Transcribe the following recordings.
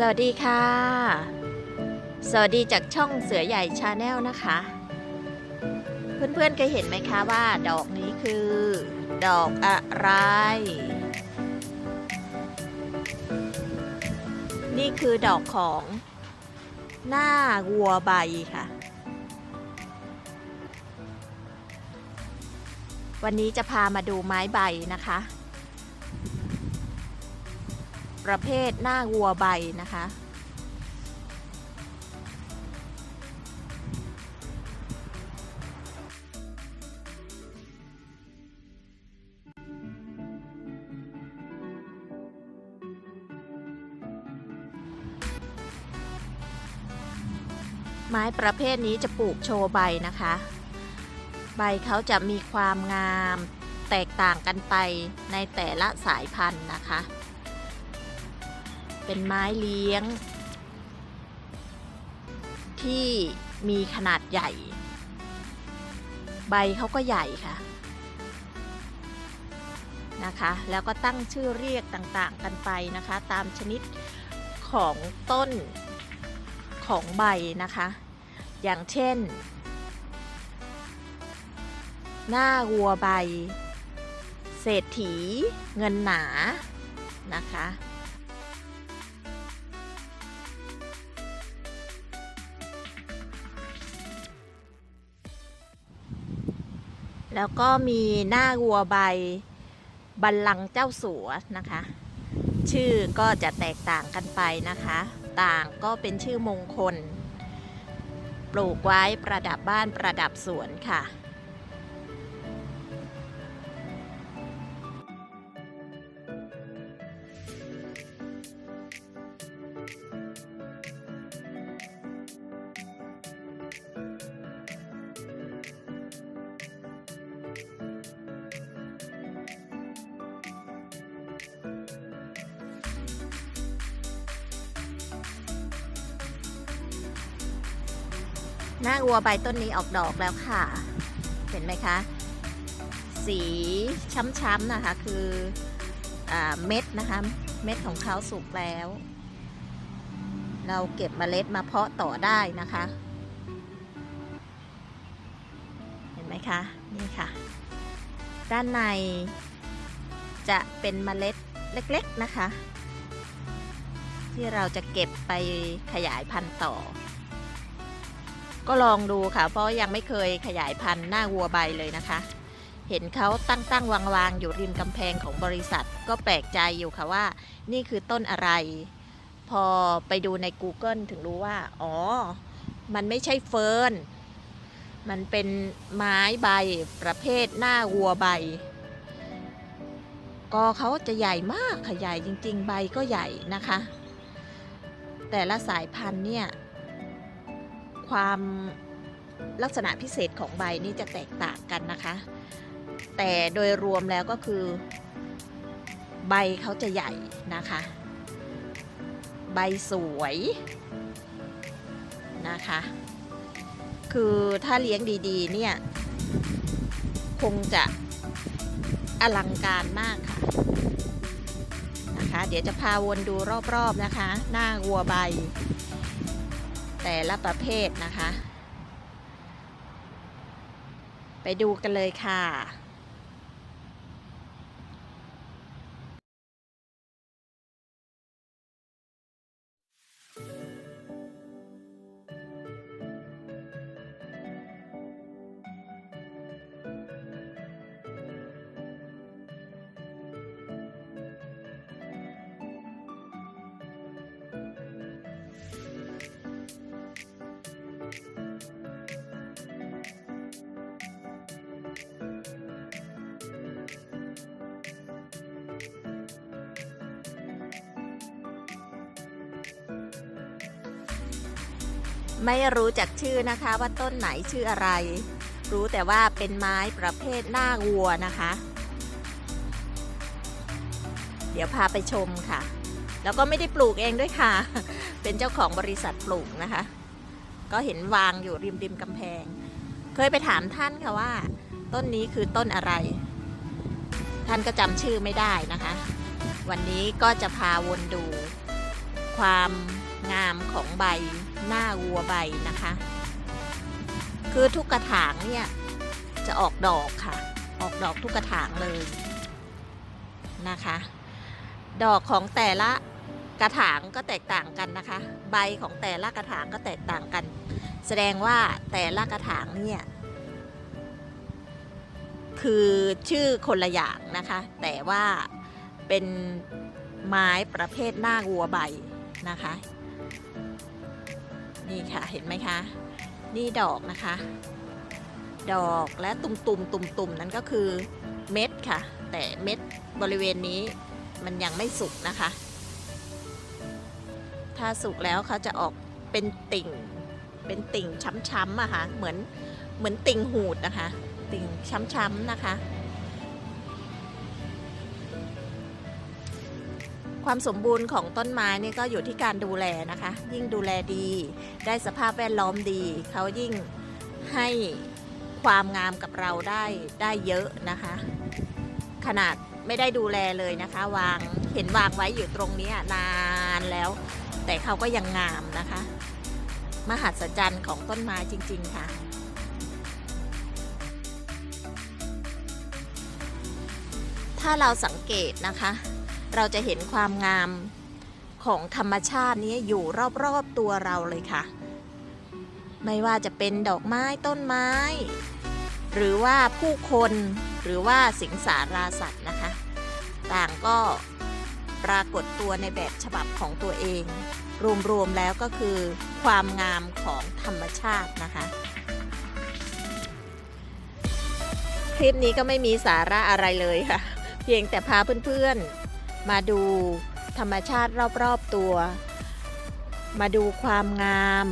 สวัสดีค่ะ สวัสดีจากช่องเสือใหญ่ชาแนลนะคะ เพื่อนๆเคยเห็นไหมคะว่า ดอกนี้คือ ดอกอะไร นี่คือดอกของหน้าวัวใบค่ะ วันนี้จะพามาดูไม้ใบนะคะ ประเภทหน้าวัวใบนะคะ ไม้ประเภทนี้จะปลูกโชว์ใบนะคะ ใบเขาจะมีความงามแตกต่างกันไปในแต่ละสายพันธุ์นะคะ เป็นไม้เลี้ยง ที่มีขนาดใหญ่ ใบเขาก็ใหญ่ค่ะนะคะ แล้วก็ตั้งชื่อเรียกต่างๆกันไปนะคะ ตามชนิดของต้นของใบนะคะ อย่างเช่น หน้าวัวใบ เศรษฐี เงินหนานะคะ แล้วก็มีหน้าวัวใบบัลลังก์เจ้าสัวนะคะ ชื่อก็จะแตกต่างกันไปนะคะ ต่างก็เป็นชื่อมงคล ปลูกไว้ประดับบ้านประดับสวนค่ะ หน้าวัวใบต้นนี้ออกดอกแล้วค่ะ เห็นไหมคะ สีช้ำๆนะคะ คืออเม็ดนะคะ เม็ดของเขาสุกแล้ว เราเก็บเมล็ดมาเพาะต่อได้นะคะ เห็นไหมคะ นี่ค่ะ ด้านในจะเป็นเมล็ดเล็กๆนะคะ ที่เราจะเก็บไปขยายพันธุ์ต่อ ก็ลองดูค่ะ เพราะยังไม่เคยขยายพันธุ์หน้าวัวใบเลยนะคะ เห็นเขาตั้งตั้งวางวางๆอยู่ริมกำแพงของบริษัท ก็แปลกใจอยู่ค่ะว่า นี่คือต้นอะไร พอไปดูใน Google ถึงรู้ว่า อ๋อ มันไม่ใช่เฟิร์น มันเป็นไม้ใบประเภทหน้าวัวใบ ก็เขาจะใหญ่มากค่ะใหญ่จริง ๆ ใบก็ใหญ่นะคะ แต่ละสายพันธุ์เนี่ย ความลักษณะพิเศษของใบนี่จะแตกต่างกันนะคะ แต่โดยรวมแล้วก็คือ ใบเขาจะใหญ่นะคะ ใบสวยนะคะ คือถ้าเลี้ยงดีๆ เนี่ย คงจะอลังการมากค่ะนะคะ เดี๋ยวจะพาวนดูรอบๆนะคะ หน้าวัวใบ แต่ละประเภทนะคะ ไปดูกันเลยค่ะ ไม่รู้จักชื่อนะคะว่าต้นไหนชื่ออะไร รู้แต่ว่าเป็นไม้ประเภทหน้าวัวนะคะ เดี๋ยวพาไปชมค่ะ แล้วก็ไม่ได้ปลูกเองด้วยค่ะ เป็นเจ้าของบริษัทปลูกนะคะ ก็เห็นวางอยู่ริมริมกำแพง เคยไปถามท่านค่ะว่า ต้นนี้คือต้นอะไร ท่านก็จำชื่อไม่ได้นะคะ วันนี้ก็จะพาวนดูความ งามของใบหน้าวัวใบนะคะ คือทุกกระถางเนี่ยจะออกดอกค่ะ ออกดอกทุกกระถางเลยนะคะ ดอกของแต่ละกระถางก็แตกต่างกันนะคะ ใบของแต่ละกระถางก็แตกต่างกัน แสดงว่าแต่ละกระถางเนี่ยคือชื่อคนละอย่างนะคะ แต่ว่าเป็นไม้ประเภทหน้าวัวใบนะคะ นี่ค่ะเห็นไหมคะ นี่ดอกนะคะ ดอกและตุ่มๆตุ่มๆนั้นก็คือเม็ดค่ะ แต่เม็ดบริเวณนี้มันยังไม่สุกนะคะ ถ้าสุกแล้วเขาจะออกเป็นติ่ง เป็นติ่งช้ำๆอะค่ะ เหมือนเหมือนติ่งหูดนะคะ ติ่งช้ำๆนะคะ ความสมบูรณ์ของต้นไม้นี่ก็อยู่ที่การดูแลนะคะ ยิ่งดูแลดี ได้สภาพแวดล้อมดี เขายิ่งให้ความงามกับเราได้ได้เยอะนะคะ ขนาดไม่ได้ดูแลเลยนะคะ วางเห็นวางไว้อยู่ตรงนี้นานแล้ว แต่เขาก็ยังงามนะคะ มหัศจรรย์ของต้นไม้จริง ๆ ค่ะถ้าเราสังเกตนะคะ เราจะเห็นความงามของธรรมชาตินี้อยู่รอบๆตัวเราเลยค่ะ ไม่ว่าจะเป็นดอกไม้ต้นไม้ หรือว่าผู้คนหรือว่าสิงสาราสัตว์นะคะ ต่างก็ปรากฏตัวในแบบฉบับของตัวเอง รวม ๆ แล้วก็คือความงามของธรรมชาตินะคะ คลิปนี้ก็ไม่มีสาระอะไรเลยค่ะ เพียงแต่พาเพื่อน ๆ มาดูธรรมชาติรอบๆตัว มาดูความงาม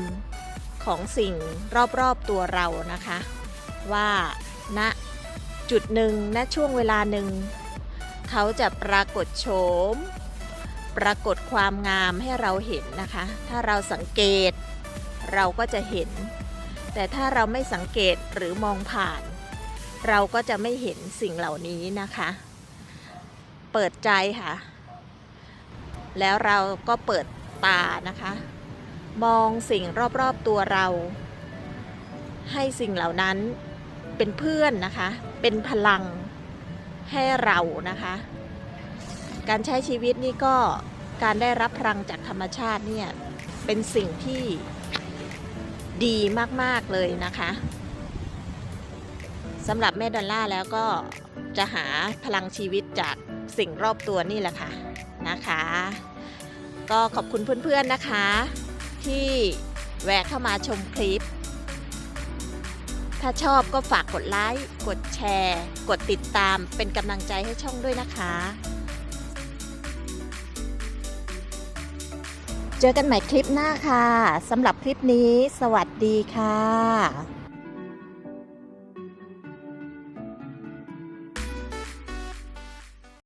ของสิ่งรอบๆตัวเรานะคะ ว่าณจุดหนึ่งณช่วงเวลาหนึ่ง เขาจะปรากฏโฉม ปรากฏความงามให้เราเห็นนะคะ ถ้าเราสังเกตเราก็จะเห็น แต่ถ้าเราไม่สังเกตหรือมองผ่าน เราก็จะไม่เห็นสิ่งเหล่านี้นะคะ เปิดใจค่ะ แล้วเราก็เปิดตานะคะ มองสิ่งรอบๆตัวเรา ให้สิ่งเหล่านั้นเป็นเพื่อนนะคะ เป็นพลังให้เรานะคะ การใช้ชีวิตนี่ก็การได้รับพลังจากธรรมชาติเนี่ย เป็นสิ่งที่ดีมาก ๆ เลยนะคะสำหรับแม่ดอลล่าแล้วก็จะหาพลังชีวิตจาก สิ่งรอบตัวนี่แหละค่ะนะคะ ก็ขอบคุณเพื่อนๆนะคะ ที่แวะเข้ามาชมคลิป ถ้าชอบก็ฝากกดไลค์กดแชร์ กดติดตามเป็นกำลังใจให้ช่องด้วยนะคะ เจอกันใหม่คลิปหน้าค่ะสำหรับคลิปนี้ สวัสดีค่ะ